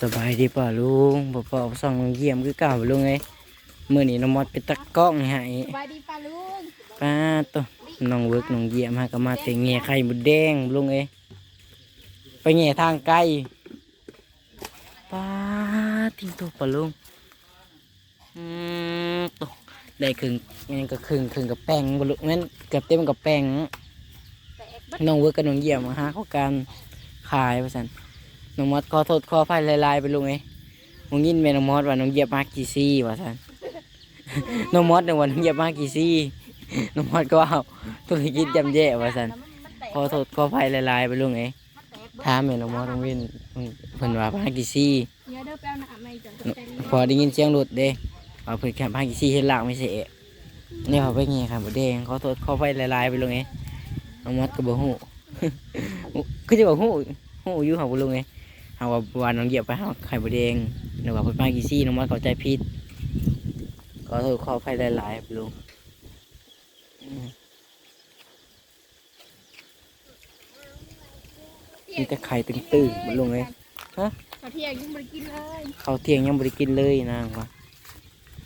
สบายดีป่ะลุงบ่เป่าส่องเยี่ยมคือเก่าบ่ลุงเอ้ยมื้อนี้น้องมอดเป็นตะกล้องให้สบายดีป้าลุงป้าตัวน้องเวิร์กน้องเยี่ยมฮะก็มาแต่แง่ไข่มดแดงลุงเอ้ยไปแง่ทางไกลป้าทิ้งตัวป่ะลุงอืมตัวได้ครึ่งงั้นก็ครึ่งครึ่งกับแป้งบ่ลุงงั้นเกือบเต็มกับแป้งแตกเบัดน้องเวิร์กกับน้องเยี่ยมมาหาเขาการขายว่าซั่น น้องมอดขอโทษขออภัยหลายๆไปลุงเอ้มึงยินแม่น้องมอสว่าน้องเหยียบมากกี่ซี่ว่าท่านน้องมอสในยวันน้องเหยียบมากกี่ซี่น้องมอสก็ว่าธุรกิจจำแย่ว่าท่านขอโทษขออภัยหลายๆไปลุงเอ้ถามแม่น้องมอสน้องวินเพิ่นว่ามากี่ซี่พอได้ยินเสียงรถเด้ว่าเพิ่นแค่มากี่ซี่เฮ็ดลากไม่เสะเนี่ยเขาไปเงี้ยครับบ่แดงขอโทษเขออภัยหลายๆไปลงเอ้ยน้องมอสก็บ่ฮู้คือจะบอกฮู้ฮู้อยู่เขาบ่ลุงเอ้ย เฮาว่าว่าน้องเหยียบไปเฮาไข่บ่แดงนึกว่าเพิ่นมากี่ซี่น้องมอสเข้าใจผิดขอโทษขออภัยหลายๆครับลุงอืมมีแต่ไข่ตึงๆมันลุงเลยฮะข้าวเที่ยงยังไม่ได้กินเลยข้าวเที่ยงยังบริกินเลยนางวะ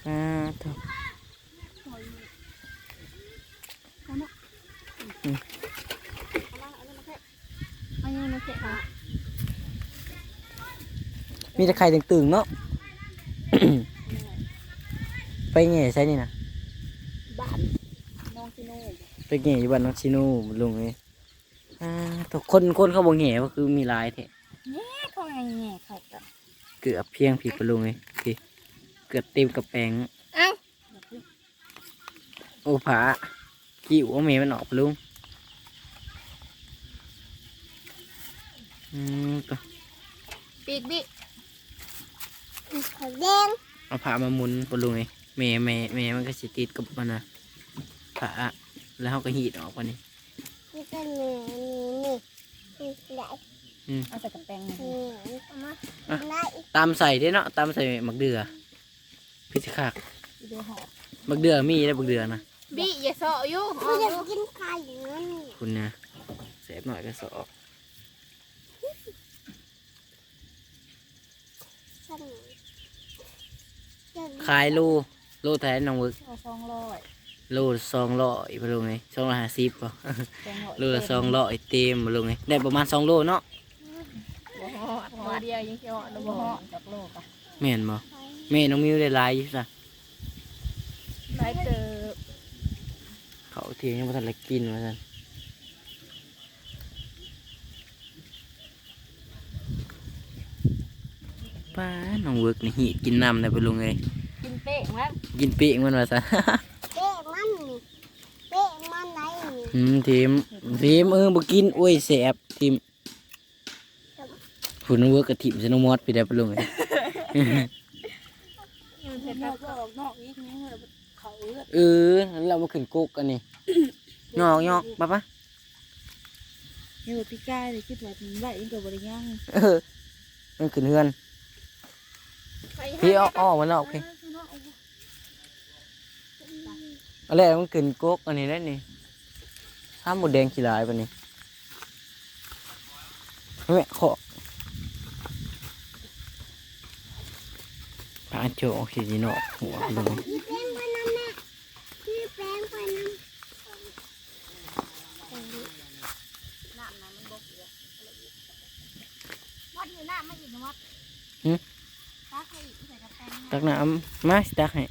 อ่าเถอะเอายังมาแกะค่ะ มีแต่ไข่ตึงๆเนาะ ไปแง่ใช่นี่นะบ้านน้องซิโน่ไปแง่อยู่บ้านน้องชิโน่มันลุงเลยอ่าแทุกคนคนเขาบอกแง่ก็คือมีหลายแท้แง่เขาไงแง่เขากันเกือบเพียงผิดปะลุงเลยพี่เกือบเต็มกับแปงเอ้าโอ้ผากิ้วเอาเมมันออกปะลุงอืมตัวปีกบิ ขาวแดงเอาผามาหมุนปะลุงเลยแม่แม่แม่มันก็สิติดกับมันนะผาแล้วเขาก็หีดออกวันนี้นี่ก็เหนือนี่นี่นี่ไหลเอาใส่กระแปงเหนือเอามาไหลตามใส่ได้เนาะตามใส่หมักเดือพิจิคักเดี๋ยวหอบหมักเดือมีได้หมักเดือนะบิอย่าเสาะอยู่กูอยากกินไข่นั่นนี่คุณนะเสพหน่อยก็สอบฉันจะ ขายโลโลแทนน้องเวิร์กเอาสองร้อยโลสองร้อยปะลุงเลยสองร้อยห้าสิบป่ะสองร้อยโลละสองร้อยเต็มปะลุงเลยได้ประมาณสองโลเนาะบ่หอดหอดเดียวยังเกี่ยวแล้วบ่หอดจากโลกอะแม่นบ่แม่น้องมิวได้หลายอยู่ซะหลายเติบเขาเทียงยังไม่ทันได้กินมาสัน ป้าน้องเวิร์กนี่หีดกินน้ำได้ปะลุงเลยกินเป๊ะมั้งกินปีกมันว่าซะ เป๊ะมันนี่เป๊ะมันไหลนี่อืมทีมทีมเออบ่กินโอ้ยแสบทีมผู้นำเวิร์กกับทีมสโนว์มอดไปได้ปะลุงเอ้ยมันเผ็ดครับออกนอกอีกนี่เขาเลือดเออเรามาขึ้นกุกอันนี้ยอกยอกปะปะนี่ว่าพี่กายเลยคิดว่ามันไหลอีกกับบริยังเออมันขึ้นเฮือน พี่อ้ออ้อมันออกพี่อะไรมันกึ่นกุกอันนี้ได้นี่ห้ามหมดแดงขี้ลายปะนี่แม่ขอปาโจออกสีนอกหัวลง พี่แป้งไปน้ำแม่พี่แป้งไปน้ วัดอยู่หน้าไม่อีกนะวัด ตาใครอีกใส่กระแตงตักน้ำมาสิตักให้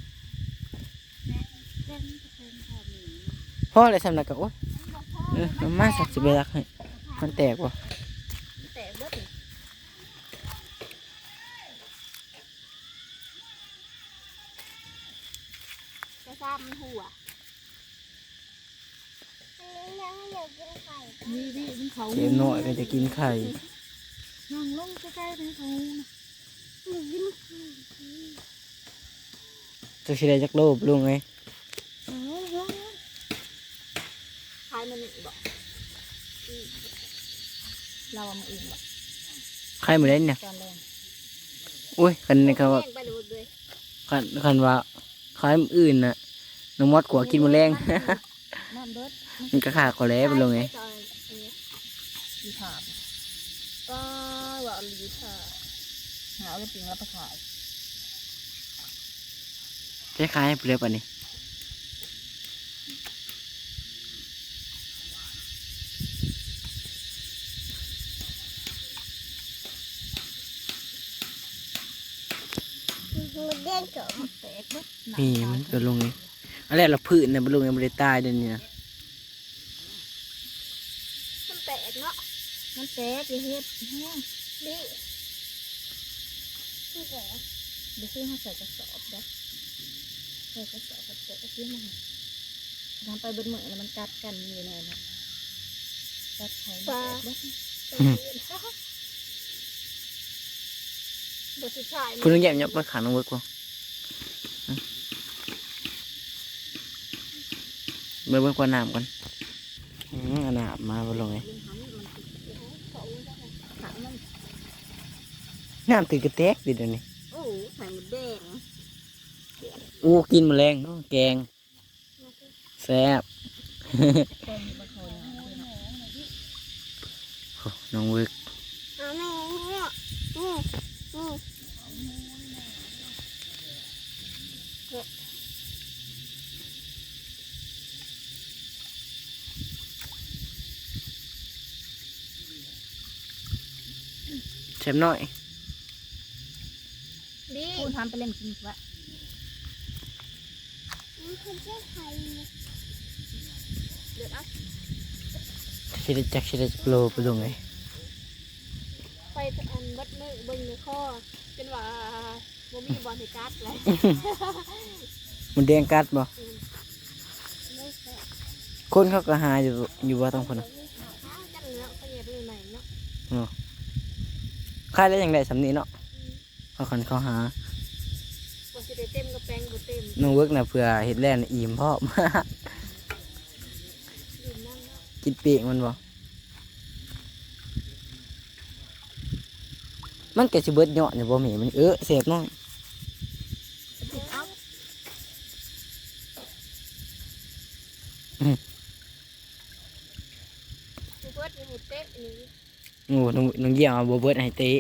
เล่นกระแตงพอมีพ่ออะไรสำนักกับโอ้ยเออเอามาสักสิบตักให้มันแตกว่ะแต่เบิดจะซ้ำมันหัวำอันนี้ยังอยากกินไข่นี่ดิมันเขาเกมหน่อยก็จะกินไข่นั่งลงใกล้ๆเป็นเขาอยากกินไข่ จะสิได้จักโลบลุงไงขายมันอีกบอกเราเอามาเองบอกไข่หมดเลยเนี่ย ตอนแรกอุ้ยคันนี้เขาว่าแม่งไปเลยเลยคันคันว่าไข่มื้ออื่นน่ะน้องมอดกลัวกินแมลงน้ำเบิดมันก็ขาดขอแล้วไปลงไงยีถามก็ว่าลีถาม หาเอาไปปิ้งแล้วไปขายคล้ายๆเปลือกอันนี้หมูเด้งกับแตกเบิดนี่มันก็ลงนี่อันแรกเราพืชเนี่ยมันลงยังไม่ได้ตายเดี๋ยวนี้นะมันแตกเนาะมันแตกอย่าเฮ็ดแห้งนี่ มันแตกเดี๋ยวซื้อมาใส่กระสอบเด้อใส่กระสอบกับแตกซื้อมาทำไปเบิดมื้อแล้วมันกัดกันอยู่แน่เนะกัดไข่มันแตกเบิดบทสุดท้ายคุณต้องแยกยับมาขังน้องเวิร์กว่าเบิ่งเบิ่งกว่าน้ำก่อนอืมเอาน้ำมาบ่ลงไงมัน น้ำตื่นกระแตกดิเดี๋ยวนี้โอ้ไข่มดแดงอู้กินแมลงเนาะแกงแซ่บเต็มบะคอยเนาะโอ้น้องเวิร์กเอาแม่เนี่ยนี่นี่แซ่บน้อยดีพูด ทำไปเล่นกินวะมันคือเจ้าไข่เดือดอะชิได้จักชิได้จักโลไปลงไงไปอันบัดมือเบิ่งในข้อจนว่าบ่มีบอลให้กัดเลยมันแดงกัดบ่ไม่แตกคนเขาก็หาอยู่อยู่ว่าต้องคนน่ะอ้าวจังเนาะก็อย่าไปใหม่เนาะค่ายได้อย่างไรสำนี้เนาะเขาคนเขาหาบ่ สิได้เต็มก็แปลงบ่เต็มน้องเวิร์กน่ะเพื่อเห็ดแล่นอิ่มพ่อมดื่มน้ำเนาะกินเปียกมันบ่มันก็สิเบิดเหยาะเนี่ยบ่แม่มันเออเสียบน้องติดเอาคือเบิดนี่ให้เต็มนี่โอ้น้องน้องเยี่ยมเอาบ่เบิดให้เตะ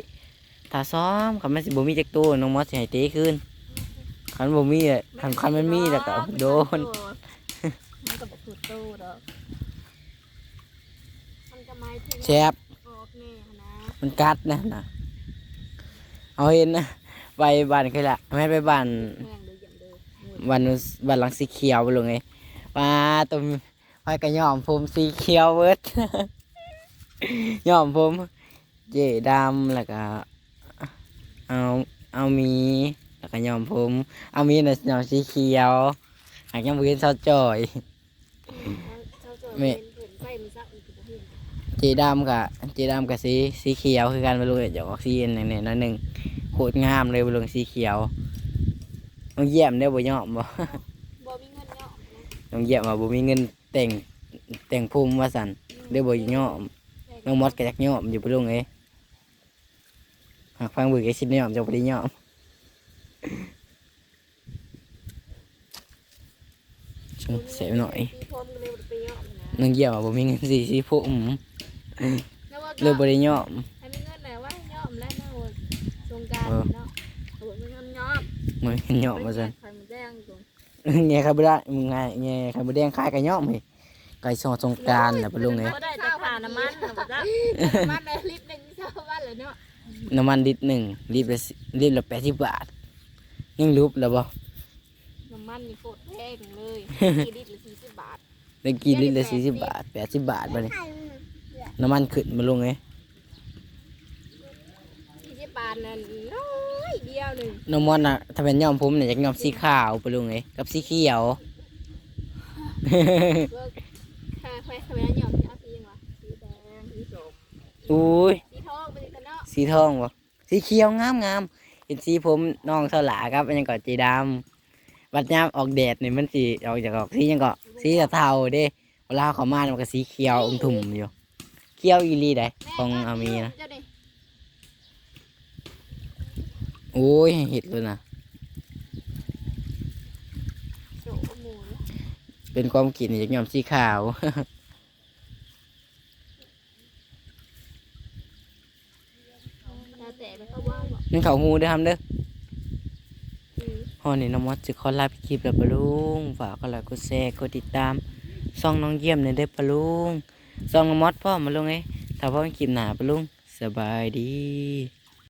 ถ้าซ้อมคันมันสิบ่มีจักตัวน้องมอสสิให้เตะคืน คันบ่มีอะคันคันมันมีแล้วก็โดน มันก็บอกถูกโตดอกมันก็หมายถึงแซ่บออกแน่นะมันกัดนะนะเอาเห็นนะไปบ้านเคยละไม่ไปบ้านแห้งเลยอย่างเดิมบ้านนู้นบ้านหลังสีเขียวไปลงไงมาตุ่มไปกระย่อมผมสีเขียวเวิร์ดย่อมผมเจดำแล้วก็เอาเอามี แล้วก็ย่อมผมเอามีน่ะย่อมสีเขียวหากยังบ่เห็นเศร้าจ่อยเจ้าตัวแม่เป็นเพิ่นไปมันซักอีกบ่เห็นเจดำกับเจดำกับสีสีเขียวคือกันไปลงจะออกสีอันนี้น้อยหนึ่งโคตรงามเลยไปลงสีเขียวน้องเยี่ยมได้อบ่ย่อมบ่บ่มีเงินเนาะนะน้องเยี่ยมว่าบ่มีเงินแต่งแต่งภูมิว่าสันเด้อบ่ย่อมน้องมอดก็อยากย่อมอยู่ไปลงเอ้หากฟังเบิ่งไอ้ชิดย่อมจะบ่ได้ย่อมช่วย เสียหน่อยตีพรมก็เลยบ่ได้ไปเนาะนะน้องเยี่ยมว่าบ่มีเงินสีสีภูมิแล้วว่าเลยบ่ได้ย่อมให้มีเงินน่ะว่ายอมแล้วเนาะสงกรารเนาะโอ้ยมีเงินยอมบ่มีเงินย่อมว่าซั่นไข่มดแดงตรงแง่ครับบ่ได้มึงไงแง่ครับบ่แดงคายก็ย่อมเฮ้ยไก่สอดสงกรารน่ะไปลงเอ้ก็ได้แต่ผ่าน้ำมันนะบอกว่าน้ำมันเลยลิตรหนึงเท่าบ้านเลยเนาะน้ำมันลิตรหนึ่งลิตรละสิลิตรละ80บาท ยังรูปแล้วบ่น้ำมันนี่โคตรแพงเลยกี่ลิตรละ40บาทได้กี่ลิตรละ40บาท80บาทบัดนี้น้ำมันขึ้นมาลงไง40บาทนั่นน้อยเดียวหนึงน้องมอนน่ะถ้าเป็นย้อมผมเนี่ยจะย้อมสีขาวไปลงไงกับสีเขียวเบิกค่าไฟคาเมรายอมเอาสีหยังวะสีแดงสีส้มอุ้ยสีทองไปเลยกันเนาะสีทองบ่สีเขียวงามงาม เห็นสีผมน้องเสลาครับอันยังก็จีดำบัดยามออกแดดนี่มันสีออกจากออกสียังก็สีเทาเด้เวลาเขามามันก็สีเขียวอมถุ่มอยู่เขียวอีลีได้ของอามีนะโอ้ยเห็ดเลยนะเป็นความคิดนี่จะยอมสีขาวแล้วแต่ไปเขาว่า นั่นเข้าหูเด้อครับเด้ออืมฮอนี่น้องมอสจะขอลาไปคลิปแล้วปะลุงฝากกดไลค์กดแชร์กดติดตามซ่องน้องเยี่ยมในอยเด้อปะลุงซ่องน้องมอสพ่อมาลุงเอ้ยถ้าพ่อคลิปหนาปะลุงสบายดี